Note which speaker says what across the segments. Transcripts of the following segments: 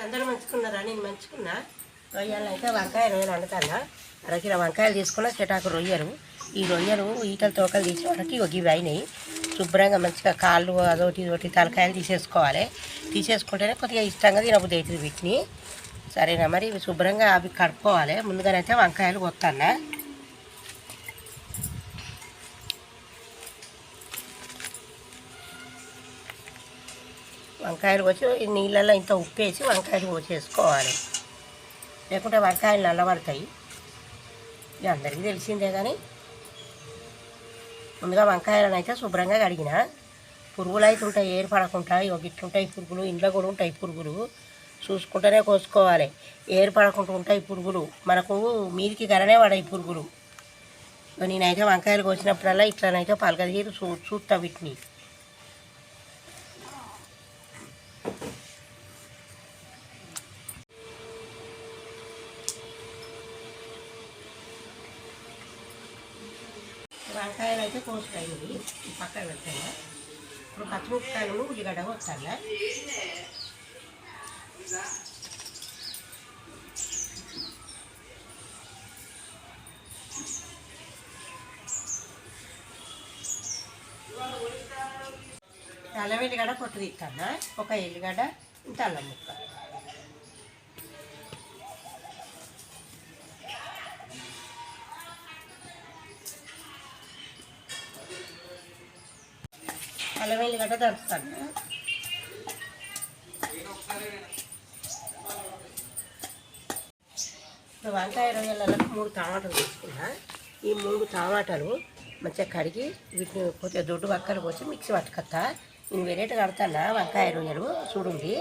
Speaker 1: మీరు అందరూ మంచుకున్నారా? నేను మంచుకున్నా. రొయ్యలు అయితే వంకాయ రొయ్యలు వండుతానా. అరకిల వంకాయలు తీసుకున్న చెటాకు రొయ్యలు. ఈ రొయ్యలు ఈకలు తోకలు తీసే ఇవి అయినాయి. శుభ్రంగా మంచిగా కాళ్ళు అదొకటి ఇదొకటి తలకాయలు తీసేసుకోవాలి. తీసేసుకుంటేనే కొద్దిగా ఇష్టంగా తినబుద్ధి అవుతుంది వీటిని. సరేనా మరి? ఇవి శుభ్రంగా అవి కడుక్కోవాలి. ముందుగానైతే వంకాయలు కొత్తాను వంకాయలు వచ్చి నీళ్ళల్లో ఇంత ఉప్పేసి వంకాయలు పోసేసుకోవాలి లేకుంటే వంకాయలు నల్లబడతాయి. ఇది అందరికీ తెలిసిందే కానీ ముందుగా వంకాయలను అయితే శుభ్రంగా కడిగిన పురుగులు అయితే ఉంటాయి ఏర్పడకుంటాయి ఒక పురుగులు ఇంట్లో కూడా ఉంటాయి పురుగులు. చూసుకుంటూనే కోసుకోవాలి. ఏర్పడకుండా ఉంటాయి పురుగులు. మనకు మీదికి గననే పడాయి పురుగులు. నేనైతే వంకాయలు కోసినప్పుడల్లా ఇట్లనైతే పలకదీరు చూ చూస్తా వీటిని. వంకాయలు అయితే కోసుకాయి పక్కన పెట్టాను ఇప్పుడు పచ్చిమిరపకాయలు ఉల్లిగడ్డ వస్తాను అల్లం ఎల్లిగడ్డ పొట్టు తీస్తాను ఒక ఎల్లిగడ్డ ఇంత అల్లం ముక్క. అల్లం ఎల్లిగడ్డ దంచుతాను ఇప్పుడు వంకాయ రొయ్యలకు మూడు టమాటాలు తీసుకున్నా ఈ మూడు టమాటాలు మంచిగా కడిగి వీటిని కొద్దిగా దొడ్డు వక్కలు పోసి మిక్సీ పట్టుకొస్తా నేను వెరైటీ కడతానా వంకాయ రొయ్యలు? చూడండి.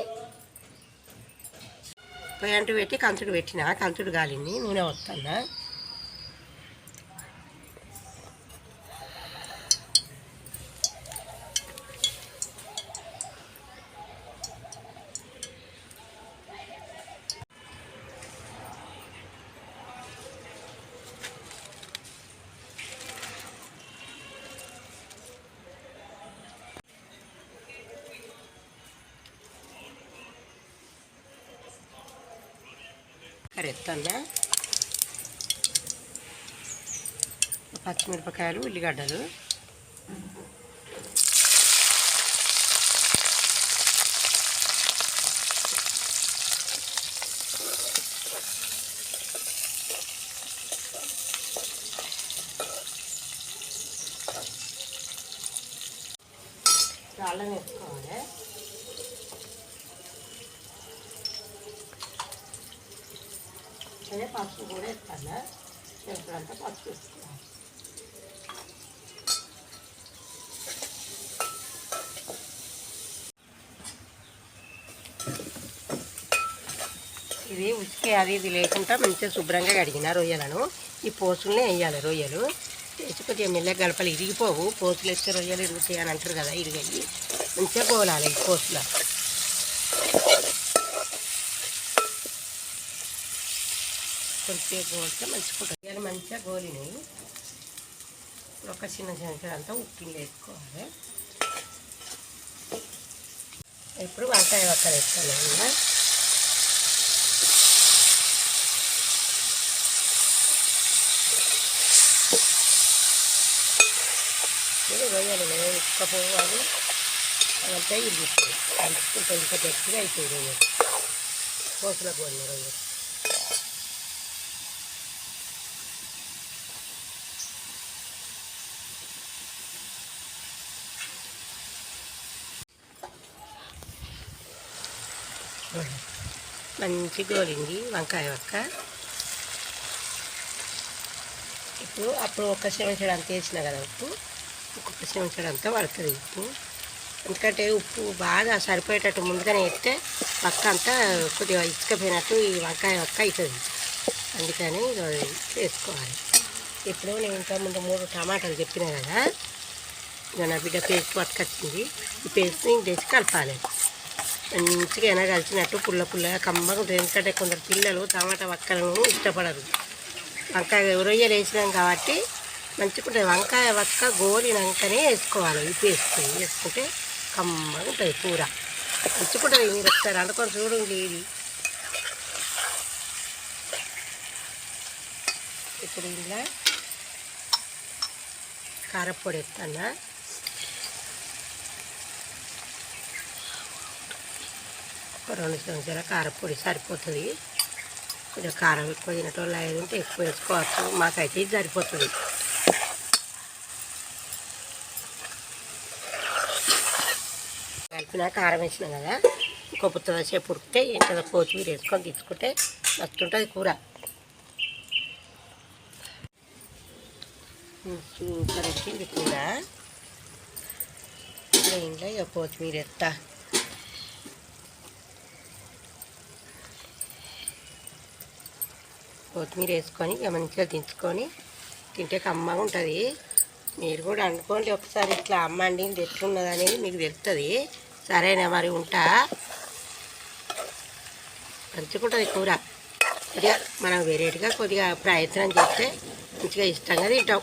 Speaker 1: పొయ్యంటు పెట్టి కంచుడు పెట్టిన కంచుడు గాలింది నూనె వస్తానా కరెత్తానా పచ్చిమిరపకాయలు ఉల్లిగడ్డలు. అల్లం వేసుకోవాలి. అదే పసుపు కూడా వేస్తాను ఎప్పుడంతా పసుపు వేసుకోవాలి ఇది ఉచికే అది ఇది లేకుండా మంచిగా శుభ్రంగా కడిగిన రొయ్యలను. ఈ పోసులనే వేయాలి రొయ్యలు. వేసి కొద్దిగా మెల్లగా గడపలు ఇరిగిపోవు. పోసులు వేస్తే రొయ్యలు ఇరుగుతాయి అని అంటారు కదా ఇరిగాయి. మంచిగా పోలాలి ఈ పోసులు. కొద్దిసేపు గోలితే మంచిగా రొయ్యలు మంచిగా గోలినాయి. ఇప్పుడు ఒక చిన్న చెంచా అంతా ఉప్పిని వేసుకోవాలి. ఇప్పుడు వంకాయ ఒక్కలు వేసుకోవాలి ఇది రొయ్యలు వేసుకపోవాలి అదంతా ఇరిగిపోయి కలుపుకుంటే ఇంకా గట్టిగా అయిపోయి రొయ్యలు కోసలకు పోయిన రొయ్యలు మంచి గోలింది వంకాయ ఒక్క ఇప్పుడు అప్పుడు ఒక చెంచడు అంత వేసిన కదా ఉప్పు. ఇంకొక చెంచడు అంతా పడుతుంది ఉప్పు. ఎందుకంటే ఉప్పు బాగా సరిపోయేటట్టు ముందుగానే వేస్తే పక్క అంతా కొద్దిగా ఇసుకపోయినట్టు ఈ వంకాయ ఒక్క అవుతుంది. అందుకని ఇది వేసుకోవాలి. ఇప్పుడు నేను ఇంకా ముందు మూడు టమాటాలు చెప్పినా కదా. నా బిడ్డ పేస్ట్ పట్టుకొచ్చింది. ఈ పేస్ట్ని తెచ్చి కలపాలి. మంచిగా ఎనగలిచినట్టు పుల్ల పుల్లగా కమ్మగా ఉంటుంది. ఎందుకంటే కొందరు పిల్లలు టమాటా వక్కలను ఇష్టపడరు. వంకాయ రొయ్యలు వేసినాం కాబట్టి మంచిగా ఉంటుంది. వంకాయ వక్క గోలినాకనే వేసుకోవాలి. ఈ పేస్ట్ వేసుకుంటే కమ్మగా ఉంటుంది కూర. మంచిగుంటుంది మీరు ఒకసారి అనుకొని చూడండి ఇది. ఇప్పుడు ఇలా కారపొడి ఎత్తన్నా ఒక రెండు చెంచాల కారపొడి సరిపోతుంది. కొంచెం కారం ఎక్కువ తినటోళ్ళు అయ్యేది ఉంటే ఎక్కువ వేసుకోవచ్చు. మాకైతే ఇది సరిపోతుంది. కలిపిన కారం వేసినాం కదా. కొబ్బరి సేపు ఉడికితే ఏంటో కొత్తిమీర వేసుకొని తీసుకుంటే మస్తుంటుంది కూర. సూపర్ వచ్చింది కూర. ఇంట్లో ఇక కొత్తిమీర ఎత్తా. కొత్తిమీర వేసుకొని మంచిగా దించుకొని తింటే కమ్మగా ఉంటుంది. మీరు కూడా అనుకోండి ఒకసారి ఇట్లా అమ్మ అండి ఎట్లున్నది అనేది మీకు తెలుస్తుంది సరేనా మరి ఉంటా. పంచుకుంటుంది కూర. కొద్దిగా మనం వెరైటీగా కొద్దిగా ప్రయత్నం చేస్తే మంచిగా ఇష్టంగా తింటాం.